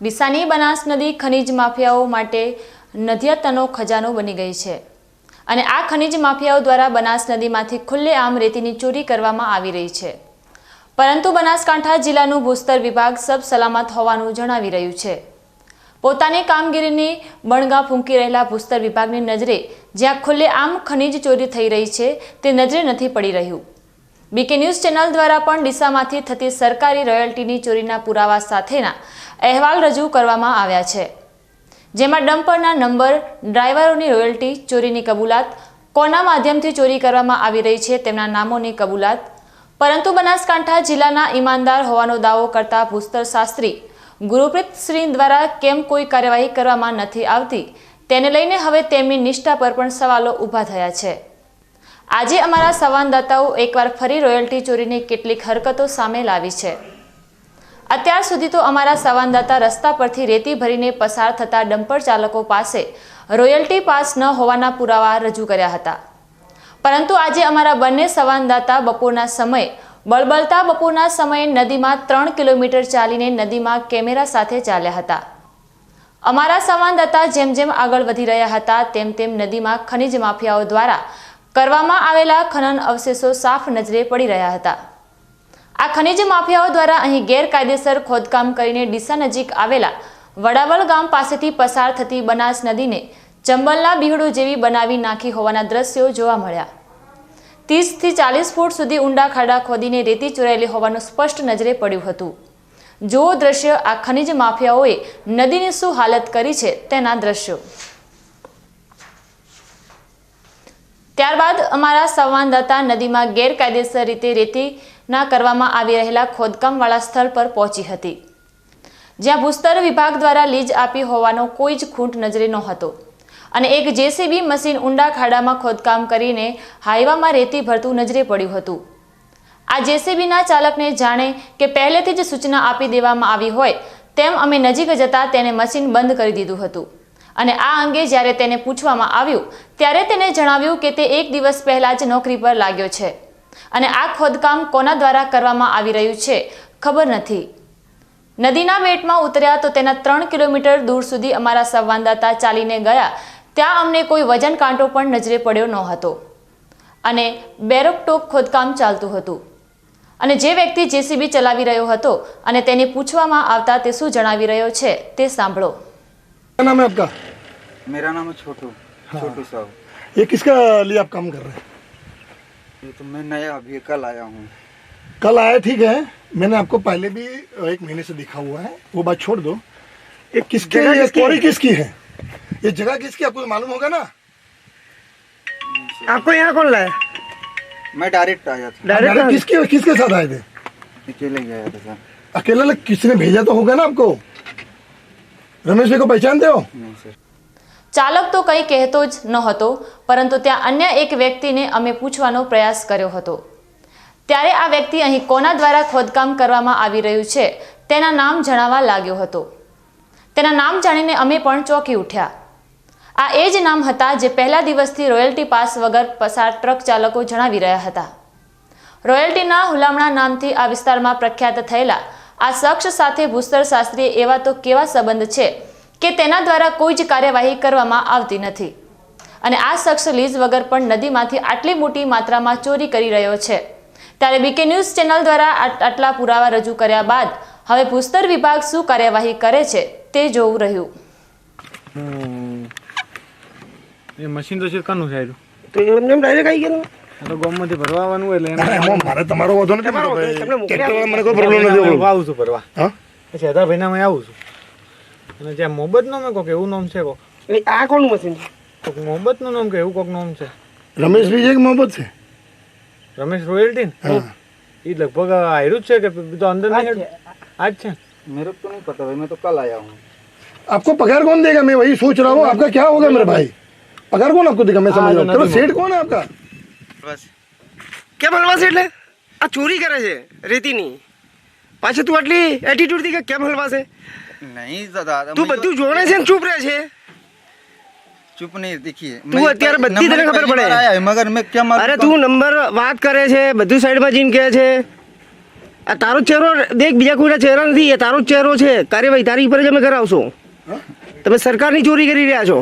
ડીસાની બનાસ નદી ખનીજ માફિયાઓ માટે નદિયાતનો ખજાનો બની ગઈ છે. અને આ ખનીજ માફિયાઓ દ્વારા બનાસ નદીમાંથી ખુલ્લેઆમ રેતીની ચોરી કરવામાં આવી રહી છે. પરંતુ બનાસકાંઠા જિલ્લાનું ભૂસ્તર વિભાગ સબ સલામત હોવાનું જણાવી રહ્યું છે. પોતાની કામગીરીની બણગા ફૂંકી રહેલા ભૂસ્તર વિભાગની નજરે જ્યાં ખુલ્લેઆમ ખનીજ ચોરી થઈ રહી છે, તે નજરે નથી પડી રહ્યું. બીકે ન્યૂઝ ચેનલ દ્વારા પણ ડીસામાંથી થતી સરકારી રોયલ્ટીની ચોરીના પુરાવા સાથેના અહેવાલ રજૂ કરવામાં આવ્યા છે. જેમાં ડમ્પરના નંબર, ડ્રાઈવરોની રોયલ્ટી, ચોરીની કબૂલાત, કોના માધ્યમથી ચોરી કરવામાં આવી રહી છે, તેમના નામોની કબૂલાત, પરંતુ બનાસકાંઠા જિલ્લાના ઈમાનદાર હોવાનો દાવો કરતા ભૂસ્તર શાસ્ત્રી ગુરુપ્રીત શ્રી દ્વારા કેમ કોઈ કાર્યવાહી કરવામાં નથી આવતી, તેને લઈને હવે તેમની નિષ્ઠા પર પણ સવાલો ઊભા થયા છે. આજે અમારા સંવાદદાતાઓ એકવાર ફરી રોયલ્ટી ચોરીની કેટલીક હરકતો સામે લાવી છે. અત્યાર સુધી તો અમારા સંવાદદાતા રસ્તા પરથી રેતી ભરીને પસાર થતા ડમ્પર ચાલકો પાસે રોયલ્ટી પાસ ન હોવાના પુરાવા રજૂ કર્યા હતા. પરંતુ આજે અમારા બંને સંવાદદાતા બપોરના સમયે બળબળતા બપોરના સમયે નદીમાં ત્રણ કિલોમીટર ચાલીને નદીમાં કેમેરા સાથે ચાલ્યા હતા. અમારા સંવાદદાતા જેમ જેમ આગળ વધી રહ્યા હતા, તેમ તેમ નદીમાં ખનિજ માફિયાઓ દ્વારા કરવામાં આવેલા ખનન અવશેષો સાફ નજરે પડી રહ્યા હતા. આ ખનિજ માફિયાઓ દ્વારા અહીં ગેરકાયદેસર ખોદકામ કરીને ડીસા નજીક આવેલા વડાવલ ગામ પાસેથી પસાર થતી બનાસ નદીને ચંબલના બીહડો જેવી બનાવી નાખી હોવાના દ્રશ્યો જોવા મળ્યા. ત્રીસથી ચાલીસ ફૂટ સુધી ઊંડા ખાડા ખોદીને રેતી ચોરાયેલી હોવાનું સ્પષ્ટ નજરે પડ્યું હતું. જો દ્રશ્ય આ ખનિજ માફિયાઓએ નદીની શું હાલત કરી છે તેના દ્રશ્યો. ત્યારબાદ અમારા સંવાદદાતા નદીમાં ગેરકાયદેસર રીતે રેતીના કરવામાં આવી રહેલા ખોદકામવાળા સ્થળ પર પહોંચી હતી. જ્યાં ભૂસ્તર વિભાગ દ્વારા લીજ આપી હોવાનો કોઈ જ ખૂંટ નજરે નહોતો. અને એક જેસીબી મશીન ઊંડા ખાડામાં ખોદકામ કરીને હાઈવામાં રેતી ભરતું નજરે પડ્યું હતું. આ જેસીબીના ચાલકને જાણે કે પહેલેથી જ સૂચના આપી દેવામાં આવી હોય તેમ અમે નજીક જતાં તેને મશીન બંધ કરી દીધું હતું. અને આ અંગે જ્યારે તેને પૂછવામાં આવ્યું, ત્યારે તેને જણાવ્યું કે તે એક દિવસ પહેલાં જ નોકરી પર લાગ્યો છે. અને આ ખોદકામ કોના દ્વારા કરવામાં આવી રહ્યું છે, ખબર નથી. નદીના બેટમાં ઉતર્યા તો તેના ત્રણ કિલોમીટર દૂર સુધી અમારા સંવાદદાતા ચાલીને ગયા, ત્યાં અમને કોઈ વજન કાંટો પણ નજરે પડ્યો ન હતો અને બેરોકટોક ખોદકામ ચાલતું હતું. અને જે વ્યક્તિ જેસીબી ચલાવી રહ્યો હતો અને તેને પૂછવામાં આવતા તે શું જણાવી રહ્યો છે તે સાંભળો. નામ આપકા? मेरा नाम है छोटू छोटू साहब ये किसका लिए आप काम कर रहे हैं? ये तो मैं नया अभी कल आया हूँ। कल आया ठीक है। मैंने आपको पहले भी एक महीने से दिखा हुआ है। वो बात छोड़ दो। ये किसके किसकी स्टोरी किसकी है? ये जगह किसकी आपको तो मालूम होगा ना? आपको यहाँ कौन लाया? मैं डायरेक्ट आया था। डायरेक्ट किसके किसके साथ आए थे? अकेले ही आया था सर। अकेला किसी ने भेजा तो होगा ना आपको? रमेश भाई को पहचानते हो? नहीं सर। ચાલક તો કંઈ કહેતો જ ન હતો, પરંતુ ત્યાં અન્ય એક વ્યક્તિને અમે પૂછવાનો પ્રયાસ કર્યો હતો. ત્યારે આ વ્યક્તિ અહીં કોના દ્વારા ખોદકામ કરવામાં આવી રહ્યું છે, તેના નામ જણાવવા લાગ્યો હતો. તેના નામ જાણીને અમે પણ ચોંકી ઉઠ્યા. આ એ જ નામ હતા જે પહેલા દિવસથી રોયલ્ટી પાસ વગર પસાર ટ્રક ચાલકો જણાવી રહ્યા હતા. રોયલ્ટીના હુલામણા નામથી આ વિસ્તારમાં પ્રખ્યાત થયેલા આ શખ્સ સાથે ભૂસ્તર શાસ્ત્રીએ એવા તો કેવા સંબંધ છે કે તેના દ્વારા કોઈ જ કાર્યવાહી કરવામાં આવતી નથી. અને આ શખ્સ લીઝ વગર પણ નદીમાંથી આટલી મોટી માત્રામાં ચોરી કરી રહ્યો છે. ત્યારે બીકે ન્યૂઝ ચેનલ દ્વારા આટલા પુરાવા રજૂ કર્યા બાદ હવે ભૂસ્તર વિભાગ શું કાર્યવાહી કરે છે તે જોવું રહ્યું. એ મશીન તો શીખવાનું છે તો એમને એમ ડાયરેક્ટ આવી ગયો તો ગોમમાંથી ભરવા આવવાનું એટલે મારે તમારો વધો. ટ્રેક્ટર મને કોઈ પ્રોબ્લેમ નથી આવું છું ભરવા. હા? પછી અધાભાઈના મેં આવું છું. અને જ્યાં મોહબ્બતનું મેં કોક એવું નામ છે કોક એટલે આ કોનું મશીન છે કોક મોહબ્બતનું નામ કે એવું કોક નામ છે રમેશભાઈ છે કે મોહબ્બત છે રમેશ રોયલ્ટી ને हाँ એ લગભગ આયરું જ છે કે તો અંદર નહીં આ જ છે मेरे को तो नहीं पता भाई मैं तो कल आया हूँ आपको पगार कौन देगा मैं वही सोच रहा हूँ आपका क्या होगा मेरे भाई पगार कौन आपको देगा मैं समझ रहा हूँ चलो सेठ कौन है आपका बस કેમ હલવાશે એટલે આ ચોરી કરે છે રેતીની પાછું તું આટલી એટીટ્યુડ થી કે કેમ હલવાશે નહીં દાદા તું બધું જોણે છે ચૂપ રહે છે? ચૂપ નહીં દેખીએ. તું અત્યારે બધી તને ખબર પડે. મગર મેં કેમ અરે તું નંબર વાત કરે છે બધું સાઈડમાં જીમ કહે છે. આ તારો ચહેરો દેખ બીજા કોઈના ચહેરા નથી એ તારો ચહેરો છે. કાર્યવાહી તારી ઉપર જ અમે કરાવશો તમે સરકારની ચોરી કરી રહ્યા છો.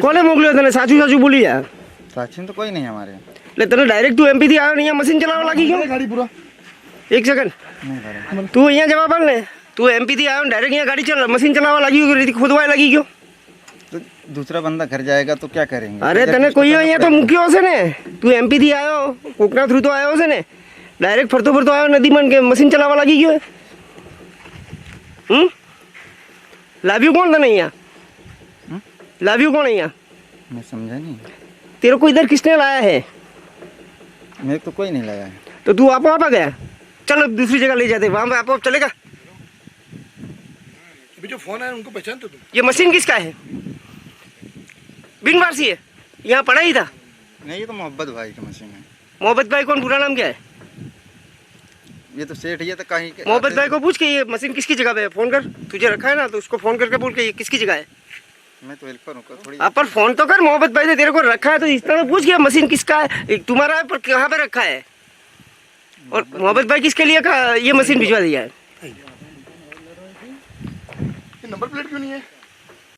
કોને મોકલ્યો તને? સાચું સાચું બોલી યાર. प्राचीन तो कोई नहीं है हमारे એટલે તને ડાયરેક્ટ તું એમપી થી આવ્યો ને અહીંયા મશીન ચલાવવા લાગી ગયો गाड़ी पूरा એક સેકન્ડ नहीं भरे તું અહીંયા જવાબ આપ ને તું એમપી થી આવ્યો ડાયરેક્ટ અહીંયા ગાડી ચલા મશીન ચલાવવા લાગી ગયો રીતિ ખોદવા લાગી ગયો तो दूसरा बंदा घर जाएगा तो क्या करेंगे અરે इधर તને कुछ तो કોઈ करना અહીંયા તો पड़ेगा। મૂક્યો હશે ને તું એમપી થી આવ્યો કોકના થ્રુ તો આવ્યો હશે ને ડાયરેક્ટ ફરતો ફરતો આવ્યો નદીમાં ને કે મશીન ચલાવવા લાગી ગયો હમ લાવ્યું કોણ તને અહીંયા લાવ્યું કોણ અહીંયા मैं समझा नहीं तेरे को इधर किसने लाया है? मेरे को तो कोई नहीं लगा है। तो तू आप वहाँ गया? चलो दूसरी जगह ले जाते वहाँ पे आप चलेगा? अभी जो फ़ोन आया उनको पहचानते तुम ये मशीन किसका है? बिन वारसी है। यहाँ पड़ा ही था। नहीं ये तो मोहब्बत भाई की मशीन है। मोहब्बत भाई कौन पूरा नाम क्या है? ये तो सेठ ये तो कहीं मोहब्बत भाई को पूछ के ये मशीन किसकी जगह पे है? फ़ोन कर। तुझे रखा है ना तो उसको फ़ोन करके बोल के ये किसकी जगह है? मैं तो हेल्पर हूँ थोड़ी आप पर फ़ोन तो कर मोहब्बत भाई ने तेरे को रखा है तो इस तरह पूछ गया मशीन किसका है? तुम्हारा है पर कहाँ पे रखा है? और मोहब्बत भाई किसके लिए कहा- ये मशीन भिजवा दिया है? नंबर प्लेट क्यों नहीं है?